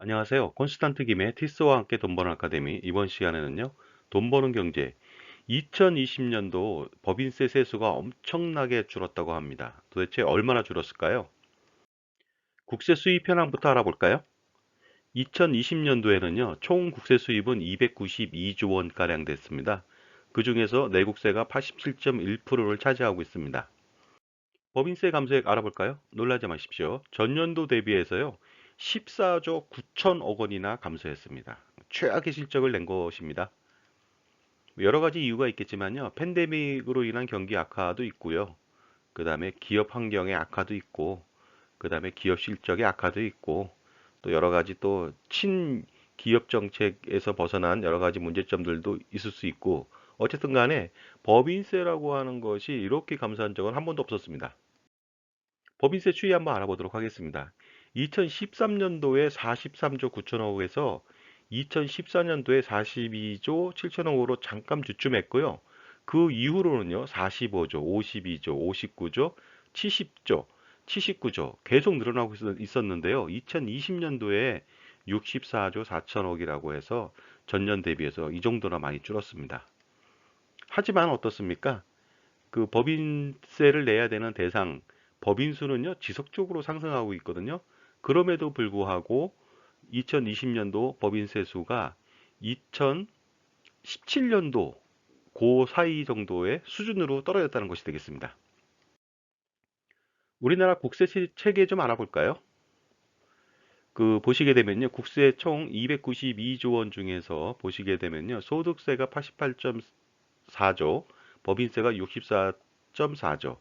안녕하세요. 콘스탄트 김의 티스와 함께 돈 버는 아카데미 이번 시간에는요. 돈 버는 경제 2020년도 법인세 세수가 엄청나게 줄었다고 합니다. 도대체 얼마나 줄었을까요? 국세 수입 현황부터 알아볼까요? 2020년도에는요. 총 국세 수입은 292조 원가량 됐습니다. 그 중에서 내국세가 87.1%를 차지하고 있습니다. 법인세 감소액 알아볼까요? 놀라지 마십시오. 전년도 대비해서요. 14조 9천억 원이나 감소했습니다. 최악의 실적을 낸 것입니다. 여러 가지 이유가 있겠지만요. 팬데믹으로 인한 경기 악화도 있고요. 그 다음에 기업 환경의 악화도 있고, 그 다음에 기업 실적의 악화도 있고, 또 여러 가지 또 친기업 정책에서 벗어난 여러 가지 문제점들도 있을 수 있고, 어쨌든 간에 법인세라고 하는 것이 이렇게 감소한 적은 한 번도 없었습니다. 법인세 추이 한번 알아보도록 하겠습니다. 2013년도에 43조 9천억 에서 2014년도에 42조 7천억으로 잠깐 주춤했고요. 그 이후로는요, 45조, 52조, 59조, 70조, 79조 계속 늘어나고 있었는데요. 2020년도에 64조 4천억이라고 해서 전년 대비해서 이 정도나 많이 줄었습니다. 하지만 어떻습니까? 그 법인세를 내야 되는 대상 법인 수는요 지속적으로 상승하고 있거든요. 그럼에도 불구하고 2020년도 법인세 수가 2017년도 그 사이 정도의 수준으로 떨어졌다는 것이 되겠습니다. 우리나라 국세 체계 좀 알아볼까요? 그 보시게 되면요. 국세 총 292조 원 중에서 보시게 되면요. 소득세가 88.4조, 법인세가 64.4조,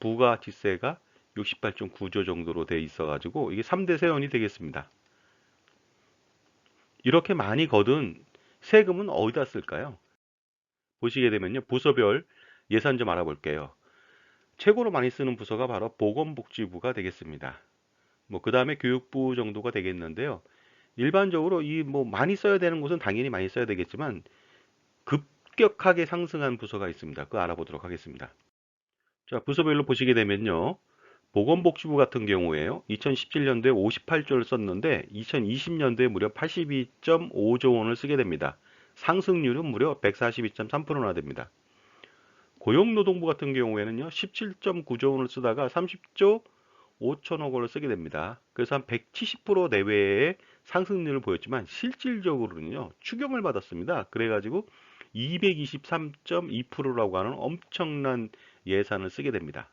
부가 지세가 68.9조 정도로 돼 있어 가지고 이게 3대 세원이 되겠습니다. 이렇게 많이 거둔 세금은 어디다 쓸까요? 보시게 되면요. 부서별 예산 좀 알아볼게요. 최고로 많이 쓰는 부서가 바로 보건복지부가 되겠습니다. 뭐 그 다음에 교육부 정도가 되겠는데요. 일반적으로 이 뭐 많이 써야 되는 곳은 당연히 많이 써야 되겠지만 급격하게 상승한 부서가 있습니다. 그거 알아보도록 하겠습니다. 자, 부서별로 보시게 되면요. 보건복지부 같은 경우에요. 2017년도에 58조를 썼는데 2020년도에 무려 82.5조 원을 쓰게 됩니다. 상승률은 무려 142.3%나 됩니다. 고용노동부 같은 경우에는요. 17.9조 원을 쓰다가 30조 5천억 원을 쓰게 됩니다. 그래서 한 170% 내외의 상승률을 보였지만 실질적으로는요. 추경을 받았습니다. 그래가지고 223.2%라고 하는 엄청난 예산을 쓰게 됩니다.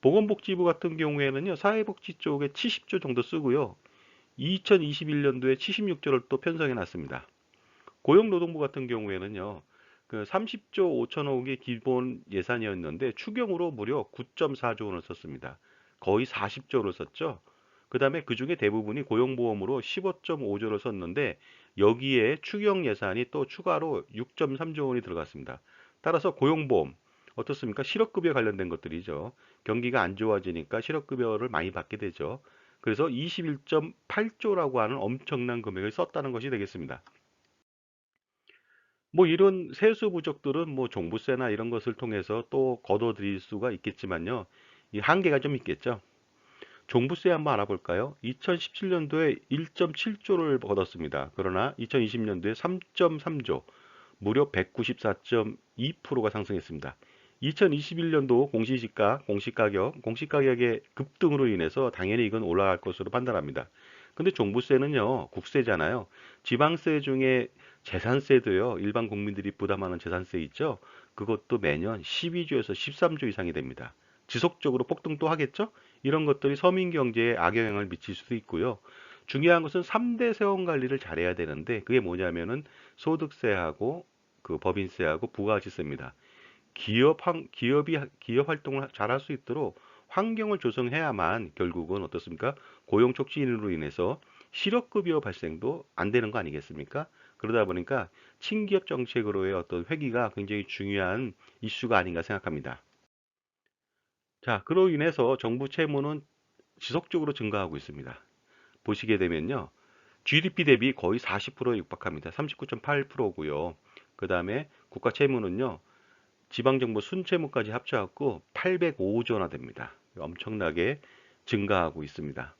보건복지부 같은 경우에는요, 사회복지 쪽에 70조 정도 쓰고요. 2021년도에 76조를 또 편성해 놨습니다. 고용노동부 같은 경우에는요, 그 30조 5천억의 기본 예산이었는데 추경으로 무려 9.4조 원을 썼습니다. 거의 40조를 썼죠. 그 다음에 그 중에 대부분이 고용보험으로 15.5조를 썼는데 여기에 추경 예산이 또 추가로 6.3조 원이 들어갔습니다. 따라서 고용보험, 어떻습니까? 실업급여 관련된 것들이죠. 경기가 안 좋아지니까 실업급여를 많이 받게 되죠. 그래서 21.8조라고 하는 엄청난 금액을 썼다는 것이 되겠습니다. 뭐 이런 세수 부족들은 뭐 종부세나 이런 것을 통해서 또 거둬들일 수가 있겠지만요. 이 한계가 좀 있겠죠. 종부세 한번 알아볼까요? 2017년도에 1.7조를 거뒀습니다. 그러나 2020년도에 3.3조, 무려 194.2%가 상승했습니다. 2021년도 공시지가, 공시가격, 공시가격의 급등으로 인해서 당연히 이건 올라갈 것으로 판단합니다. 근데 종부세는요, 국세잖아요. 지방세 중에 재산세도요, 일반 국민들이 부담하는 재산세 있죠? 그것도 매년 12조에서 13조 이상이 됩니다. 지속적으로 폭등도 하겠죠? 이런 것들이 서민 경제에 악영향을 미칠 수도 있고요. 중요한 것은 3대 세원 관리를 잘해야 되는데 그게 뭐냐면은 소득세하고 그 법인세하고 부가가치세입니다. 기업 기업이 기업 활동을 잘 할 수 있도록 환경을 조성해야만 결국은 어떻습니까? 고용 촉진으로 인해서 실업급여 발생도 안 되는 거 아니겠습니까? 그러다 보니까 친기업 정책으로의 어떤 회기가 굉장히 중요한 이슈가 아닌가 생각합니다. 자, 그로 인해서 정부 채무는 지속적으로 증가하고 있습니다. 보시게 되면요. GDP 대비 거의 40%에 육박합니다. 39.8%고요. 그 다음에 국가 채무는요. 지방정부 순채무까지 합쳐갖고 805조나 됩니다. 엄청나게 증가하고 있습니다.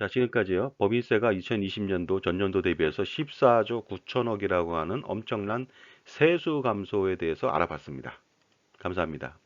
자, 지금까지요. 법인세가 2020년도 전년도 대비해서 14조 9천억이라고 하는 엄청난 세수 감소에 대해서 알아봤습니다. 감사합니다.